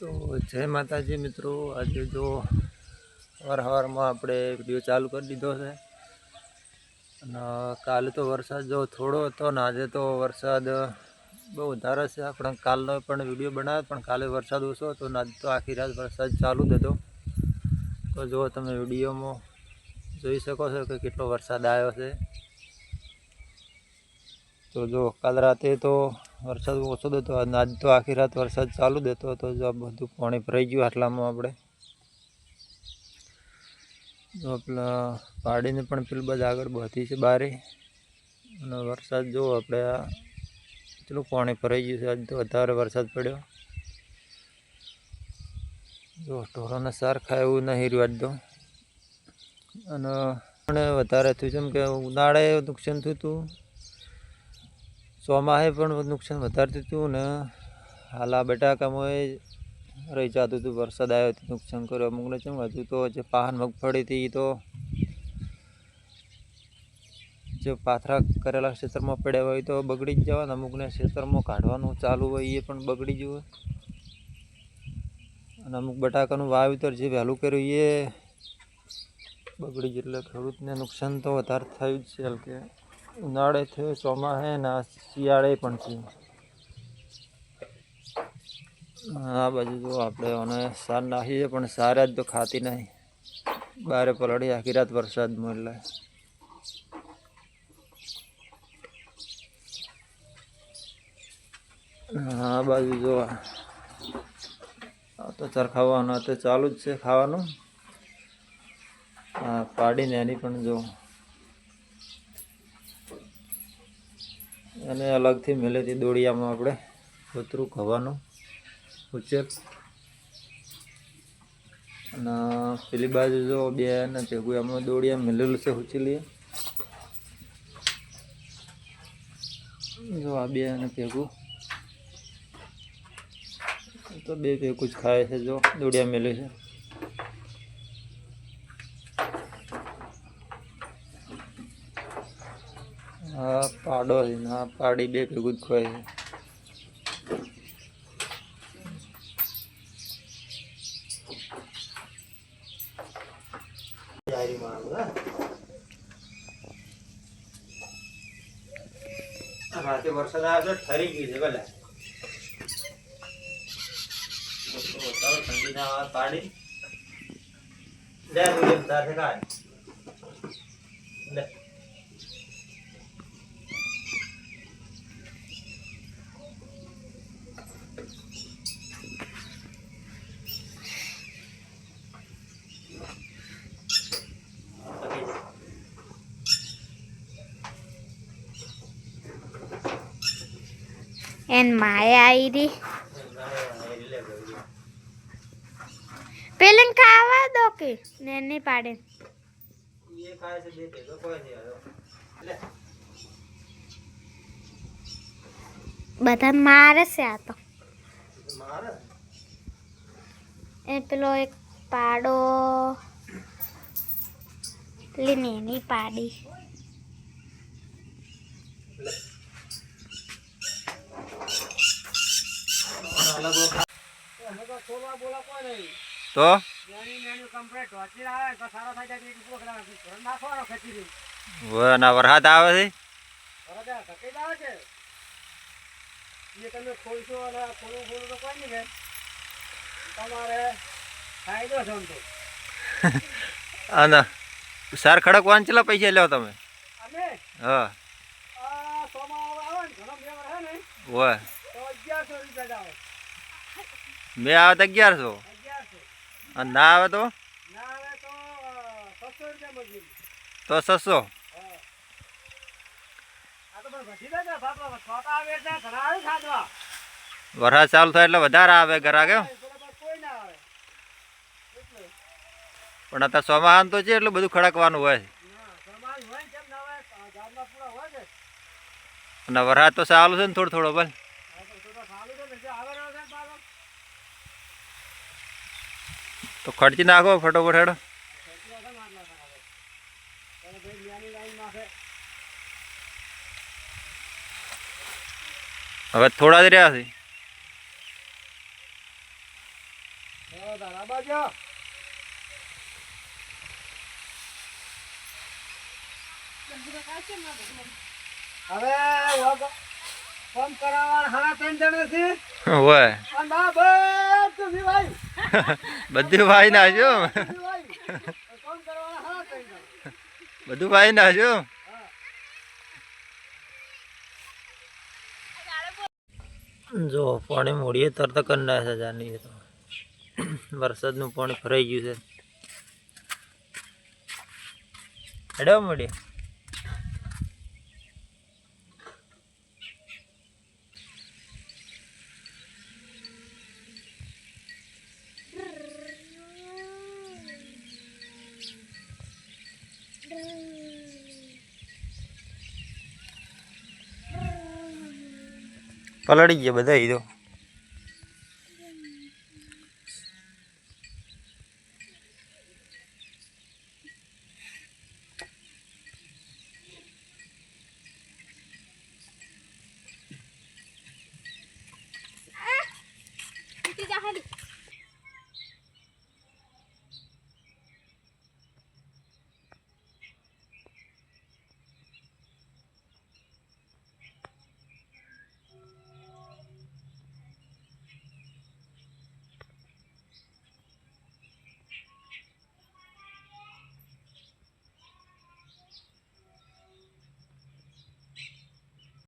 તો જય માતાજી મિત્રો, આજે જો સવાર આપણે વીડિયો ચાલુ કરી દીધો છે. અને કાલે તો વરસાદ જો થોડો હતો ને આજે તો વરસાદ બહુ વધારે છે. આપણે કાલનો પણ વીડિયો બનાવ્યો, પણ કાલે વરસાદ ઓછો હતો ને આજે તો આખી રાત વરસાદ ચાલુ જ હતો. તો જો તમે વિડીયોમાં જોઈ શકો છો કે કેટલો વરસાદ આવ્યો છે. તો જો કાલ રાતે તો વરસાદ ઓછો અને આજ તો આખી રાત વરસાદ ચાલુ દેતો હતો, જો આ બધું પાણી ભરાઈ ગયું આટલામાં આપણે. જો પેલા પાડીને પણ પેલું બધા આગળ બધી છે બારે. અને વરસાદ જો આપણે આ પેલું પાણી ભરાઈ ગયું છે, આજ તો વધારે વરસાદ પડ્યો. જો ઢોરોને સાર ખાય એવું નહીં રહ્યું આજ તો. અને વધારે થયું છે કે ઉનાળે નુકસાન થયું હતું. ચોમાસે પણ નુકસાન વધારે થયું હતું ને હાલા બટાકામાં રહી જતું હતું, વરસાદ આવ્યો તો નુકસાન કર્યું. અમુકને શું હજુ તો જે પાન મગફળી હતી એ તો જે પાથરા કરેલા ક્ષેત્રમાં પડ્યા હોય તો બગડી જ જવાના. અમુકને ક્ષેત્રમાં કાઢવાનું ચાલુ હોય એ પણ બગડી જવું અને અમુક બટાકાનું વાવેતર જે વહેલું કર્યું એ બગડી જ એટલે ખેડૂતને નુકસાન તો વધારે થયું જ છે કે ઉનાળે થયો ચોમાસે ને શિયાળે પણ છે આ બાજુ જો આપણે અને સાર નાખીએ પણ સારા જ તો ખાતી નહીં. બારે પલળી આખી રાત વરસાદમાં એટલે આ બાજુ જો તો ચરખાવાનું આ તો ચાલુ જ છે ખાવાનું. પાડીને એની પણ જો એને અલગથી મેલેથી દોડિયામાં આપણે કૂતરું ખવાનું. ઉચેર અને પેલી બાજુ જો બે ને ભેગું એમાં દોડિયા મેલેલું છે ઉચેલીએ જો આ બે અને ભેગું તો બે ભેગું જ ખાય છે જો દોડિયા મેલે છે. હા, પાડો છે ને પાડી બે ભેગું જ ખવાય છે. રાતે વરસાદ આવ્યો ઠરી ગયું છે, ભલે. ઠંડી ના પાડી. તું એમ તારે કાઢ એન માયા આવી રહી પેલે ખાવા દો કે? ને નહીં પાડે. બધા મારે છે આ તો. એ પેલો એક પાડો. પેલી નેની પાડી. તો? ના વરસાદ આવે છે? તમે ખોલશો અને ખોલું ખોલું તો કોઈ નહીં તમારે ફાયદો અને સાર ખડક વાંચેલા પૈસા લ્યો તમે? અમે હા. આ આવે ને ઘણો બે ને રૂપિયા આવે. મેં આવે તો અગિયારસો. અને ના આવે તો? તો છસો વરસાદ ચાલુ થાય એટલે વધારે આવે ઘર એટલે પણ અત્યારે ચોમાહાન તો છે એટલું બધું ખડકવાનું હોય. કેમ અને વરસાદ તો ચાલુ છે ને થોડો થોડો બસ આ તો છોટા સારું છે ને જે આવે ને આવે બાબા તો ખર્ચી નાખો ફટોફટ હેડો ખર્ચવા છે ને આટલા ના આવે ત્યારે ભાઈ ન્યાની લાઈન નાખે હવે થોડા જ રહ્યા છે આવજો હવે વગ- ફોન કરાવવા હારા ત્રણ જણા છે હોય અને બા બધું સિવાય બધું ભાઈ જણા બધું ભાઈ નાખ્યો જો, પાણી મોડીએ, તરત કરી નાખે જાની તો વરસાદનું પાણી ફરાઈ ગયું છે. હેડો મોડી પલળી ગયા બધા તો.